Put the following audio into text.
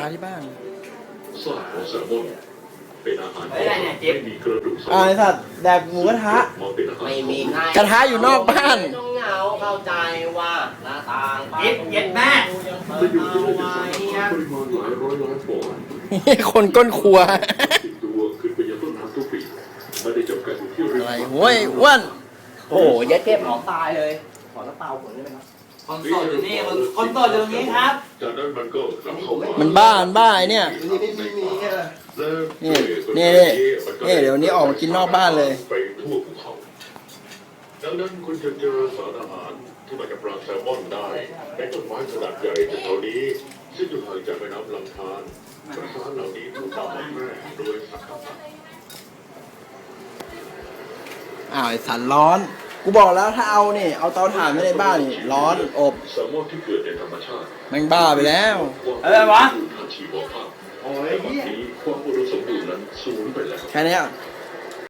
ทะที่บ้านซากของแซลมอนเป็นอาหารเฮ้ยอะไรเนี่ไม่มีกระดูกอ่าไอ้สัตว์แดกหมูกระทะ มาเป็นอาหารไม่มีง่ายกระทะอยู่นอกบ้าน ต้องเหงาเข้าใจว่าหน้าต่างเย็ดเย็ดแม่ประโยชน์ที่ได้จากสอาหารปริมาณหลายร้อยล้านปอนด์คนก้นครัว ติดตัวขึ้นไปยังต้นน้ำทุกปีไม่ได้จำกัดอยู่ที่ริมอะไรโว้ยอ้วน โอ้โหเย็ดเก็บหมอตายเลย ขอน้ำเปล่าผลได้ไหมครับ คนโสดอยู่นี่คนคนโสดอยู่ตรงนี้ครับจากนั้นมันก็กลับเข้ามามันบ้ามันบ้าไอ้เนี่ย นี่นี่นี่นี่นี่นี่นี่นี่เดี๋ยวนี้ออกมากินนอกบ้านเลย ไปทั่วภูเขาดังนั้นคุณจะเจอสารอาหารที่มาจากปลาแซลมอนได้ในต้นไม้ขนาดใหญ่แถวนี้ซึ่งอยู่ห่างจากแม่น้ำลำธารปลาสารเหล่านี้ถูกนำมาแม่โดยสัตว์ต่างอ้าวไอ้สัตว์ร้อน กูบอกแล้วถ้าเอานี่เอาเตาถ่านไม่ในบ้านนี่ร้อนอบแซลมอนที่เกิดในธรรมชาติแม่งบ้าไปแล้ว อะไรวะ ทางชีวภาพโอ้ยแต่วันนี้ความอุดมสมบูรณ์นั้นสูญไปแล้ว แค่เนี้ย